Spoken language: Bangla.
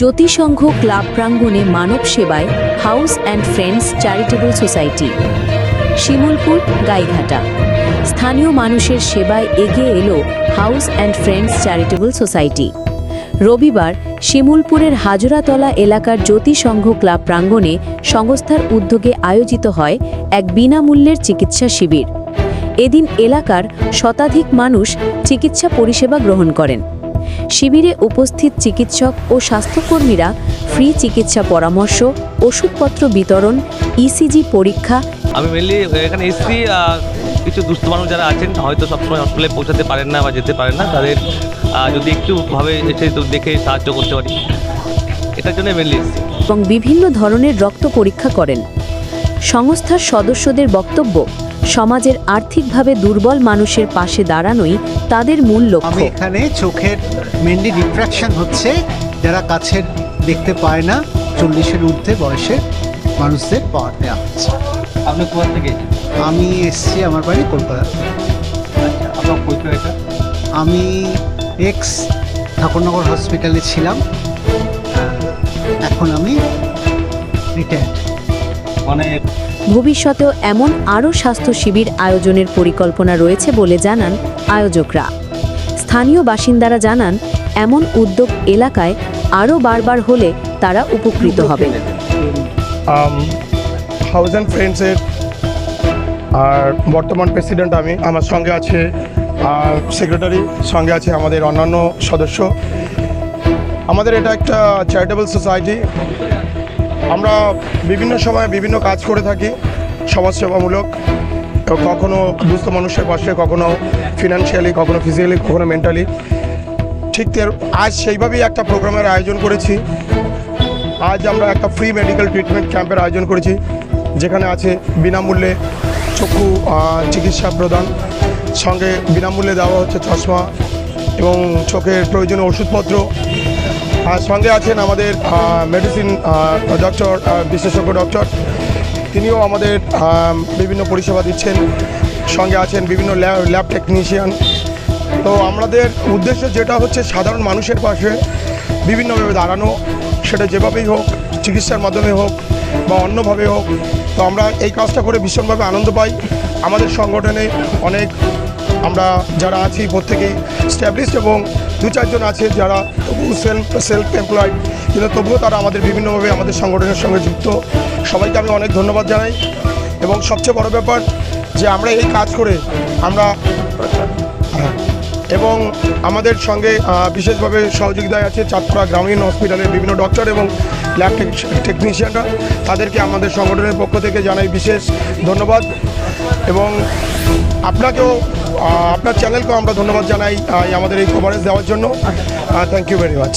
জ্যোতিসংঘ ক্লাব প্রাঙ্গণে মানব সেবায় house and friends charitable society, Shimulpur, Gaighata. স্থানীয় মানুষের সেবায় এগিয়ে এলো house and friends charitable society. রবিবার শিমুলপুরের হাজরাতলা এলাকার জ্যোতিসংঘ ক্লাব প্রাঙ্গণে সংস্থার উদ্যোগে আয়োজিত হয় এক বিনামূল্যের চিকিৎসা শিবির। এদিন এলাকার শতাধিক মানুষ চিকিৎসা পরিষেবা গ্রহণ করেন। শিবিরে উপস্থিত চিকিৎসক ও স্বাস্থ্যকর্মীরা ফ্রি চিকিৎসা পরামর্শ ওষুধপত্র বিতরণ ইসিজি পরীক্ষা আমি মেনলি এখানে এসছি কিছু দুস্থ মানুষ যারা আছেন হয়তো সবসময় হসপিটালে পৌঁছাতে পারেন না বা যেতে পারেন না তাদের যদি একটু ভাবে এসে দেখে সাহায্য করতে পারি। এটার জন্য মেনলি এসছি। এবং বিভিন্ন ধরনের রক্ত পরীক্ষা করেন। সংস্থার সদস্যদের বক্তব্য সমাজের আর্থিকভাবে দুর্বল মানুষের পাশে দাঁড়ানোই তাদের মূল আমি লক্ষ্য এখানে চোখের মেনলি রিফ্র্যাকশন হচ্ছে যারা কাছের দেখতে পায় না চল্লিশের ঊর্ধ্বে বয়সের মানুষদের পাওয়ার দেওয়া হচ্ছে আপনি কোথা থেকে আমি এসছি আমার বাড়ি কলকাতা। আচ্ছা আপনার পরিচয় এটা? আমি এক্স ঠাকুরনগর হসপিটালে ছিলাম। এখন আমি রিটায়ার্ড ভবিষ্যতেও এমন আরও স্বাস্থ্য শিবির আয়োজনের পরিকল্পনা রয়েছে বলে জানান আয়োজকরা। স্থানীয় বাসিন্দারা জানান এমন উদ্যোগ এলাকায় আরও বারবার হলে তারা উপকৃত হবে। হাউস অ্যান্ড ফ্রেন্ডসের আর বর্তমান প্রেসিডেন্ট আমি আমার সঙ্গে আছে আর সেক্রেটারি সঙ্গে আছে আমাদের অন্যান্য সদস্য। আমাদের এটা একটা চ্যারিটেবল সোসাইটি আমরা বিভিন্ন সময় বিভিন্ন কাজ করে থাকি, সমাজসেবামূলক। কখনো দুস্থ মানুষের পাশে, কখনো ফিনান্সিয়ালি কখনো ফিজিক্যালি কখনো মেন্টালি ঠিক আজ সেইভাবেই একটা প্রোগ্রামের আয়োজন করেছি। আজ আমরা একটা ফ্রি মেডিকেল ট্রিটমেন্ট ক্যাম্পের আয়োজন করেছি, যেখানে আছে বিনামূল্যে চক্ষু চিকিৎসা প্রদান। সঙ্গে বিনামূল্যে দেওয়া হচ্ছে চশমা এবং চোখের প্রয়োজনীয় ওষুধপত্র। আর সঙ্গে আছেন আমাদের মেডিসিন ডক্টর বিশেষজ্ঞ ডক্টর তিনিও আমাদের বিভিন্ন পরিষেবা দিচ্ছেন। সঙ্গে আছেন বিভিন্ন ল্যাব ল্যাব টেকনিশিয়ান তো আমাদের উদ্দেশ্য যেটা হচ্ছে সাধারণ মানুষের পাশে বিভিন্নভাবে দাঁড়ানো। সেটা যেভাবেই হোক, চিকিৎসার মাধ্যমে হোক বা অন্যভাবে হোক তো আমরা এই কাজটা করে ভীষণভাবে আনন্দ পাই আমাদের সংগঠনে অনেক আমরা যারা আছি প্রত্যেকেই স্ট্যাবলিশড এবং দু চারজন আছে যারা তবু সেলফ সেলফ এমপ্লয়েড কিন্তু তবুও তারা আমাদের বিভিন্নভাবে আমাদের সংগঠনের সঙ্গে যুক্ত সবাইকে আমি অনেক ধন্যবাদ জানাই এবং সবচেয়ে বড় ব্যাপার যে আমরা এই কাজ করে আমরা। এবং আমাদের সঙ্গে বিশেষভাবে সহযোগিতায় আছে চাঁদপুরা গ্রামীণ হসপিটালের বিভিন্ন ডক্টর এবং ল্যাব টেকনিশিয়ানরা তাদেরকে আমাদের সংগঠনের পক্ষ থেকে জানাই বিশেষ ধন্যবাদ। এবং আপনাকেও আপনার চ্যানেলকেও আমরা ধন্যবাদ জানাই আমাদের এই কভারেজ দেওয়ার জন্য। Thank you very much